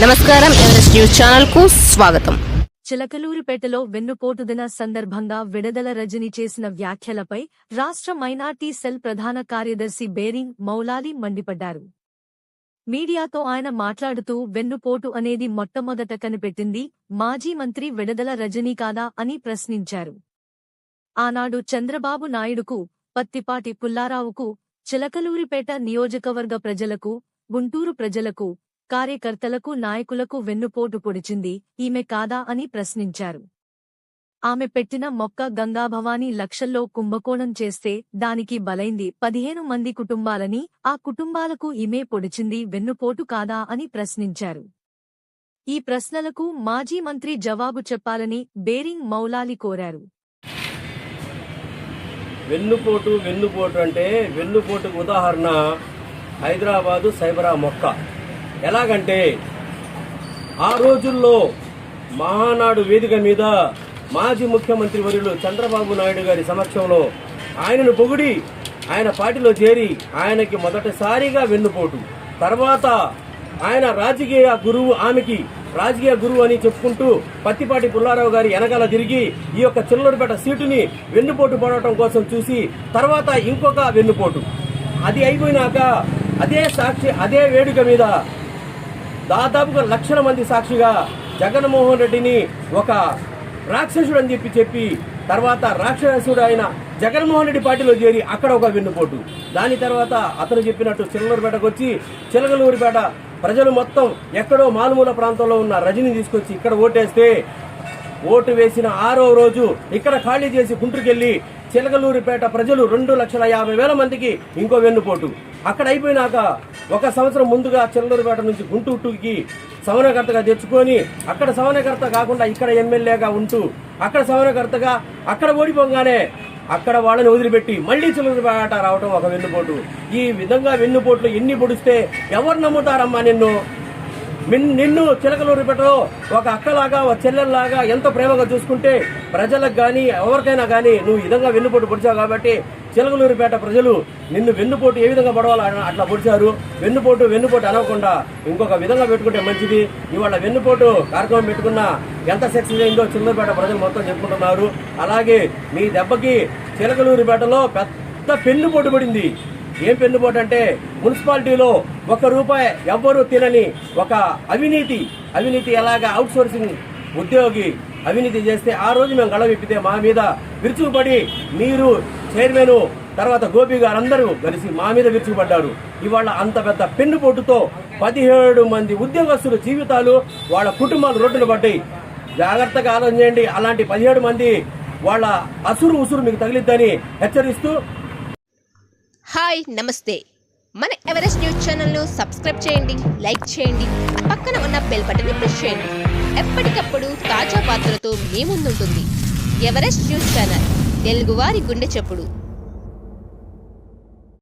నమస్కారం Everest news ఛానల్కు స్వాగతం. చిలకలూరిపేటలో వెన్నుపోటు దిన సందర్భంగా విడదల రజని చేసిన వ్యాఖ్యలపై రాష్ట్ర మైనార్టీ సెల్ ప్రధాన కార్యదర్శి బేరింగ్ మౌలాలి మండిపడ్డారు. మీడియాతో ఆయన మాట్లాడుతూ వెన్నుపోటు అనేది మొట్టమొదట కనిపెట్టింది మాజీ మంత్రి విడదల రజనీ కాదా అని ప్రశ్నించారు. ఆనాడు చంద్రబాబు నాయుడుకు పత్తిపాటి పుల్లారావుకు చిలకలూరిపేట నియోజకవర్గ ప్రజలకు గుంటూరు ప్రజలకు కార్యకర్తలకు నాయకులకు వెన్నుపోటు పొడిచింది ఈమె కాదా అని ప్రశ్నించారు. ఆమె పెట్టిన మొక్క గంగాభవాని లక్షల్లో కుంభకోణం చేస్తే దానికి బలైంది పదిహేను మంది కుటుంబాలని ఆ కుటుంబాలకు ఈమె పొడిచింది వెన్నుపోటు కాదా అని ప్రశ్నించారు. ఈ ప్రశ్నలకు మాజీ మంత్రి జవాబు చెప్పాలని బేరింగ్ మౌలాలి కోరారు. వెన్నుపోటు వెన్నుపోటు అంటే వెన్నుపోటుకు ఉదాహరణ హైదరాబాదు సైబరా మొక్క. ఎలాగంటే ఆ రోజుల్లో మహానాడు వేదిక మీద మాజీ ముఖ్యమంత్రి వర్యులు చంద్రబాబు నాయుడు గారి సమక్షంలో ఆయనను పొగిడి ఆయన పార్టీలో చేరి ఆయనకి మొదటిసారిగా వెన్నుపోటు. తర్వాత ఆయన రాజకీయ గురువు ఆమెకి రాజకీయ గురువు అని చెప్పుకుంటూ పత్తిపాటి పుల్లారావు గారి వెనకాల తిరిగి ఈ యొక్క చిల్లూరుపేట సీటుని వెన్నుపోటు పడటం కోసం చూసి తర్వాత ఇంకొక వెన్నుపోటు. అది అయిపోయినాక అదే సాక్షి అదే వేడుక మీద దాదాపుగా లక్షల మంది సాక్షిగా జగన్మోహన్ రెడ్డిని ఒక రాక్షసుడు అని చెప్పి చెప్పి తర్వాత రాక్షసుడు అయిన జగన్మోహన్ రెడ్డి పార్టీలో చేరి అక్కడ ఒక వెన్నుపోటు. దాని తర్వాత అతను చెప్పినట్టు చిలగలూరుపేటకు వచ్చి చిలగలూరుపేట ప్రజలు మొత్తం ఎక్కడో మారుమూల ప్రాంతంలో ఉన్న రజని తీసుకొచ్చి ఇక్కడ ఓటేస్తే ఓటు వేసిన ఆరో రోజు ఇక్కడ ఖాళీ చేసి గుంటూరుకెళ్ళి చిలకలూరిపేట ప్రజలు రెండు లక్షల యాభై వేల మందికి ఇంకో వెన్నుపోటు. అక్కడ అయిపోయినాక ఒక సంవత్సరం ముందుగా చిల్లూరుపేట నుంచి గుంటూరుకి సమన్వయకర్తగా తెచ్చుకొని అక్కడ సమన్వయకర్త కాకుండా ఇక్కడ ఎమ్మెల్యేగా ఉంటూ అక్కడ సమన్వయకర్తగా అక్కడ ఓడిపోగానే అక్కడ వాళ్ళని వదిలిపెట్టి మళ్ళీ చిల్లరపేట రావడం ఒక వెన్నుపోటు. ఈ విధంగా వెన్నుపోట్లు ఎన్ని పొడిస్తే ఎవరు నమ్ముతారమ్మా నిన్ను? నిన్ను చిలకలూరిపేటలో ఒక అక్కలాగా ఒక చెల్లెల్లాగా ఎంత ప్రేమగా చూసుకుంటే ప్రజలకు కానీ ఎవరికైనా కానీ నువ్వు విధంగా వెన్నుపోటు పొడిచావు కాబట్టి చిలకలూరిపేట ప్రజలు నిన్ను వెన్నుపోటు ఏ విధంగా పడవాలని అట్లా పొడిచారు. వెన్నుపోటు వెన్నుపోటు అనకుండా ఇంకొక విధంగా పెట్టుకుంటే మంచిది. ఇవాళ వెన్నుపోటు కార్యక్రమం పెట్టుకున్న ఎంత సక్సెస్ అయిందో చిల్లూరుపేట ప్రజలు మొత్తం చెప్పుకుంటున్నారు. అలాగే మీ దెబ్బకి చిలకలూరిపేటలో పెద్ద పెన్నుపోటు పడింది. ఏం పెన్నుపోటు అంటే మున్సిపాలిటీలో ఒక రూపాయి ఎవ్వరూ తినని ఒక అవినీతి. అవినీతి ఎలాగా అవుట్ సోర్సింగ్ ఉద్యోగి అవినీతి చేస్తే ఆ రోజు మేము గళ విప్పితే మా మీద విరుచుకుపడి మీరు చైర్మన్ తర్వాత గోపి గారు అందరూ కలిసి మా మీద విరుచుకుపడ్డారు. ఇవాళ అంత పెద్ద పెన్నుపోటుతో పదిహేడు మంది ఉద్యోగస్తుల జీవితాలు వాళ్ళ కుటుంబాలు రోడ్డున పడ్డాయి. జాగ్రత్తగా ఆలోచన చేయండి. అలాంటి పదిహేడు మంది వాళ్ళ అసురు ఉసురు మీకు తగిలిద్దని హెచ్చరిస్తూ హాయ్ నమస్తే. మన ఎవరెస్ట్ న్యూస్ ఛానల్ను సబ్స్క్రైబ్ చేయండి లైక్ చేయండి. పక్కన ఉన్న బెల్ బటన్ ప్రెస్ చేయండి. ఎప్పటికప్పుడు తాజా వార్తలతో మీ ముందుంటుంది. ఎవరెస్ట్ న్యూస్ ఛానల్ తెలుగువారి గుండె చెప్పుడు.